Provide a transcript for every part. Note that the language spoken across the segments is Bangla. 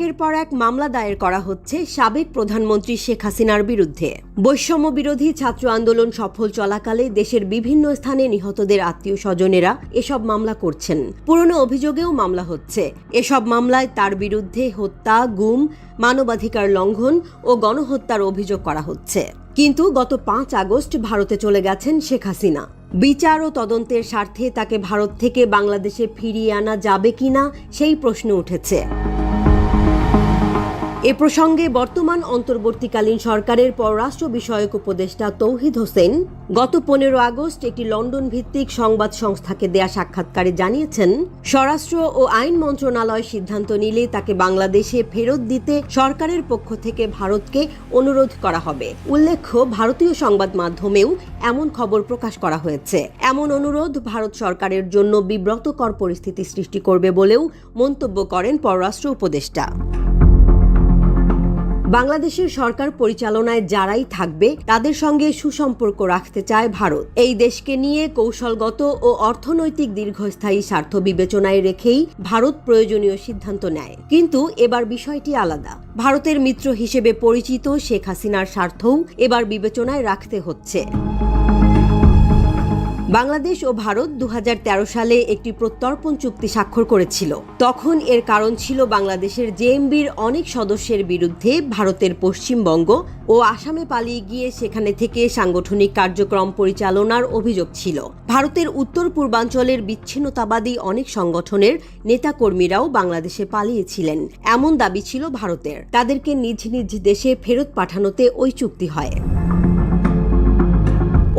একের পর এক মামলা দায়ের করা হচ্ছে সাবেক প্রধানমন্ত্রী শেখ হাসিনার বিরুদ্ধে। বৈষম্য বিরোধী ছাত্র আন্দোলন সফল চলাকালে দেশের বিভিন্ন স্থানে নিহতদের আত্মীয় স্বজনেরা এসব মামলা করছেন। পুরনো অভিযোগেও মামলা হচ্ছে। এসব মামলায় তার বিরুদ্ধে হত্যা, গুম, মানবাধিকার লঙ্ঘন ও গণহত্যার অভিযোগ করা হচ্ছে। কিন্তু গত পাঁচ আগস্ট ভারতে চলে গেছেন শেখ হাসিনা। বিচার ও তদন্তের স্বার্থে তাকে ভারত থেকে বাংলাদেশে ফিরিয়ে আনা যাবে কিনা সেই প্রশ্ন উঠেছে। এ প্রসঙ্গে বর্তমান অন্তর্বর্তীকালীন সরকারের পররাষ্ট্র বিষয়ক উপদেষ্টা তৌহিদ হোসেন গত পনেরো আগস্ট একটি লন্ডন ভিত্তিক সংবাদ সংস্থাকে দেয়া সাক্ষাৎকারে জানিয়েছেন, স্বরাষ্ট্র ও আইন মন্ত্রণালয় সিদ্ধান্ত নিলে তাকে বাংলাদেশে ফেরত দিতে সরকারের পক্ষ থেকে ভারতকে অনুরোধ করা হবে। উল্লেখ্য, ভারতীয় সংবাদ মাধ্যমেও এমন খবর প্রকাশ করা হয়েছে। এমন অনুরোধ ভারত সরকারের জন্য বিব্রতকর পরিস্থিতি সৃষ্টি করবে বলেও মন্তব্য করেন পররাষ্ট্র উপদেষ্টা। বাংলাদেশের সরকার পরিচালনায় যারাই থাকবে, তাদের সঙ্গে সুসম্পর্ক রাখতে চায় ভারত। এই দেশকে নিয়ে কৌশলগত ও অর্থনৈতিক দীর্ঘস্থায়ী স্বার্থ বিবেচনায় রেখেই ভারত প্রয়োজনীয় সিদ্ধান্ত নেয়। কিন্তু এবার বিষয়টি আলাদা। ভারতের মিত্র হিসেবে পরিচিত শেখ হাসিনার স্বার্থও এবার বিবেচনায় রাখতে হচ্ছে। বাংলাদেশ ও ভারত দু হাজার তেরো সালে একটি প্রত্যর্পণ চুক্তি স্বাক্ষর করেছিল। তখন এর কারণ ছিল বাংলাদেশের জেএমবির অনেক সদস্যের বিরুদ্ধে ভারতের পশ্চিমবঙ্গ ও আসামে পালিয়ে গিয়ে সেখানে থেকে সাংগঠনিক কার্যক্রম পরিচালনার অভিযোগ ছিল। ভারতের উত্তর পূর্বাঞ্চলের বিচ্ছিন্নতাবাদী অনেক সংগঠনের নেতাকর্মীরাও বাংলাদেশে পালিয়েছিলেন। এমন দাবি ছিল ভারতের। তাদেরকে নিজ নিজ দেশে ফেরত পাঠানোতে ওই চুক্তি হয়।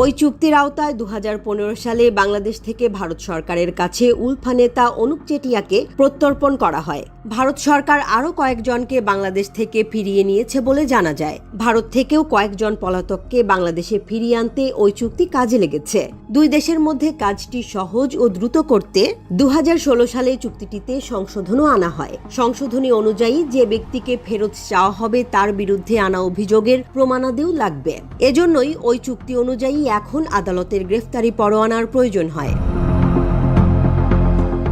ওই চুক্তির আওতায় দুহাজার পনেরো সালে বাংলাদেশ থেকে ভারত সরকারের কাছে উলফা নেতা অনুপ চেটিয়াকে প্রত্যর্পণ করা হয়। ভারত সরকার আরও কয়েকজনকে বাংলাদেশ থেকে ফিরিয়ে নিয়েছে বলে জানা যায়। ভারত থেকেও কয়েকজন পলাতককে বাংলাদেশে ফিরিয়ে আনতে ওই চুক্তি কাজে লেগেছে। দুই দেশের মধ্যে কাজটি সহজ ও দ্রুত করতে দু হাজার ষোলো সালে চুক্তিটিতে সংশোধনও আনা হয়। সংশোধনী অনুযায়ী যে ব্যক্তিকে ফেরত চাওয়া হবে তার বিরুদ্ধে আনা অভিযোগের প্রমাণাদিও লাগবে। এজন্যই ওই চুক্তি অনুযায়ী এখন আদালতের গ্রেফতারি পরোয়ানার প্রয়োজন হয়।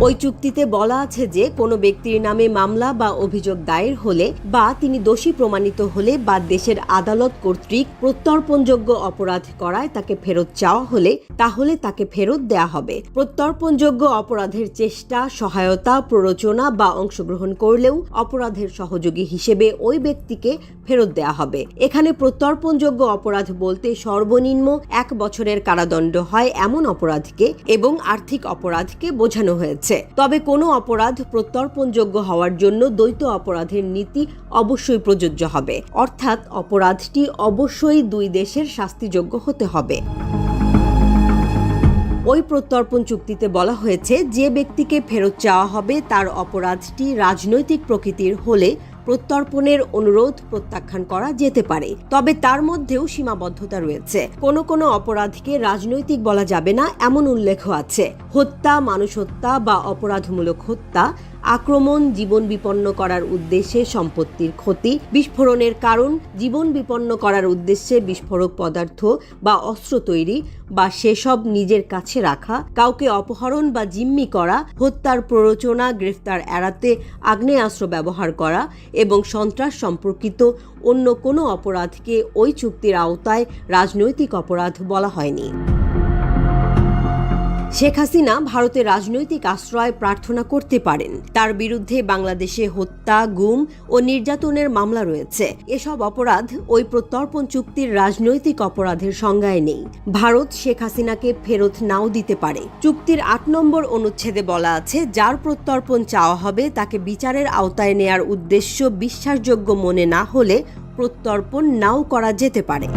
ওই চুক্তিতে বলা আছে যে, কোনো ব্যক্তির নামে মামলা বা অভিযোগ দায়ের হলে বা তিনি দোষী প্রমাণিত হলে বা দেশের আদালত কর্তৃক প্রত্যর্পণযোগ্য অপরাধ করায় তাকে ফেরত চাওয়া হলে তাহলে তাকে ফেরত দেয়া হবে। প্রত্যর্পণযোগ্য অপরাধের চেষ্টা, সহায়তা, প্ররোচনা বা অংশগ্রহণ করলেও অপরাধের সহযোগী হিসেবে ওই ব্যক্তিকে ফেরত দেয়া হবে। এখানে প্রত্যর্পণযোগ্য অপরাধ বলতে সর্বনিম্ন এক বছরের কারাদণ্ড হয় এমন অপরাধকে এবং আর্থিক অপরাধকে বোঝানো হয়েছে। তবে কোনো অপরাধ প্রত্যর্পণযোগ্য হওয়ার জন্য দ্বৈত অপরাধের নীতি অবশ্যই প্রযোজ্য হবে। অর্থাৎ অপরাধটি অবশ্যই দুই দেশের শাস্তিযোগ্য হতে হবে। ওই প্রত্যর্পণ চুক্তিতে বলা হয়েছে, যে ব্যক্তিকে ফেরত চাওয়া হবে তার অপরাধটি রাজনৈতিক প্রকৃতির হলে প্রত্যর্পণের অনুরোধ প্রত্যাখ্যান করা যেতে পারে, তবে তার মধ্যেও সীমাবদ্ধতা রয়েছে। কোনো কোনো অপরাধকে রাজনৈতিক বলা যাবে না, এমন উল্লেখ আছে। হত্যা, মানুষ হত্যা বা অপরাধমূলক হত্যা আক্রমণ জীবন বিপন্ন করার উদ্দেশ্যে সম্পত্তির ক্ষতি, বিস্ফোরণের কারণ, জীবন বিপন্ন করার উদ্দেশ্যে বিস্ফোরক পদার্থ বা অস্ত্র তৈরি বা সেসব নিজের কাছে রাখা, কাউকে অপহরণ বা জিম্মি করা, হত্যার প্ররোচনা, গ্রেফতার এড়াতে আগ্নেয়াস্ত্র ব্যবহার করা এবং সন্ত্রাস সম্পর্কিত অন্য কোনো অপরাধকে ওই চুক্তির আওতায় রাজনৈতিক অপরাধ বলা হয়নি। শেখ হাসিনা ভারতে রাজনৈতিক আশ্রয় প্রার্থনা করতে পারেন। তার বিরুদ্ধে বাংলাদেশে হত্যা, গুম ও নির্যাতনের মামলা রয়েছে। এসব অপরাধ ওই প্রত্যর্পণ চুক্তির রাজনৈতিক অপরাধের সংজ্ঞায় নেই। ভারত শেখ হাসিনাকে ফেরত নাও দিতে পারে। চুক্তির আট নম্বর অনুচ্ছেদে বলা আছে, যার প্রত্যর্পণ চাওয়া হবে তাকে বিচারের আওতায় নেয়ার উদ্দেশ্য বিশ্বাসযোগ্য মনে না হলে প্রত্যর্পণ নাও করা যেতে পারে।